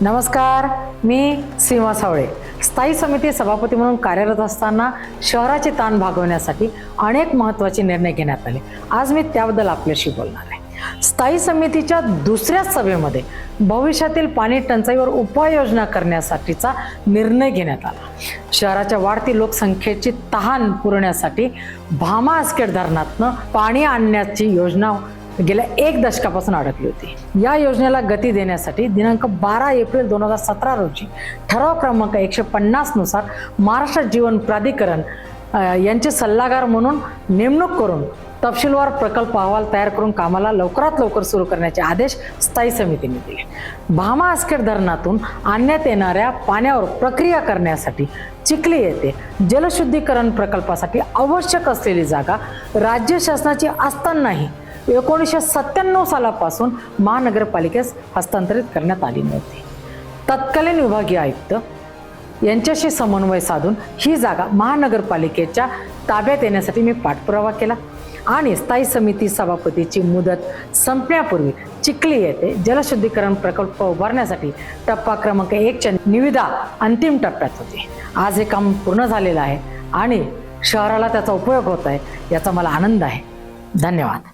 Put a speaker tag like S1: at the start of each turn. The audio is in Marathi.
S1: नमस्कार मी सीमा सावळे. स्थायी समिती सभापती म्हणून कार्यरत असताना शहराचे ताण भागवण्यासाठी अनेक महत्त्वाचे निर्णय घेण्यात आले. आज मी त्याबद्दल आपल्याशी बोलणार आहे. स्थायी समितीच्या दुसऱ्याच सभेमध्ये भविष्यातील पाणी टंचाईवर उपाययोजना करण्यासाठीचा निर्णय घेण्यात आला. शहराच्या वाढती लोकसंख्येची तहान पुरवण्यासाठी भामा आस्केट धरणातनं पाणी आणण्याची योजना गेल्या एक दशकापासून अडकली होती. या योजनेला गती देण्यासाठी दिनांक बारा एप्रिल दोन हजार सतरा रोजी ठराव क्रमांक एकशे पन्नासनुसार महाराष्ट्र जीवन प्राधिकरण यांचे सल्लागार म्हणून नेमणूक करून तपशीलवार प्रकल्प अहवाल तयार करून कामाला लवकरात लवकर सुरू करण्याचे आदेश स्थायी समितीने दिले. भामा आस्केट धरणातून आणण्यात येणाऱ्या पाण्यावर प्रक्रिया करण्यासाठी चिखली येथे जलशुद्धीकरण प्रकल्पासाठी आवश्यक असलेली जागा राज्य शासनाची असतानाही एकोणीसशे सत्त्याण्णव सालापासून महानगरपालिकेस हस्तांतरित करण्यात आली नव्हती. तत्कालीन विभागीय आयुक्त यांच्याशी समन्वय साधून ही जागा महानगरपालिकेच्या ताब्यात येण्यासाठी मी पाठपुरावा केला आणि स्थायी समिती सभापतीची मुदत संपण्यापूर्वी चिखली येथे जलशुद्धीकरण प्रकल्प उभारण्यासाठी टप्पा क्रमांक एकच्या निविदा अंतिम टप्प्यात होती. आज हे काम पूर्ण झालेलं आहे आणि शहराला त्याचा उपयोग होत आहे याचा मला आनंद आहे. धन्यवाद.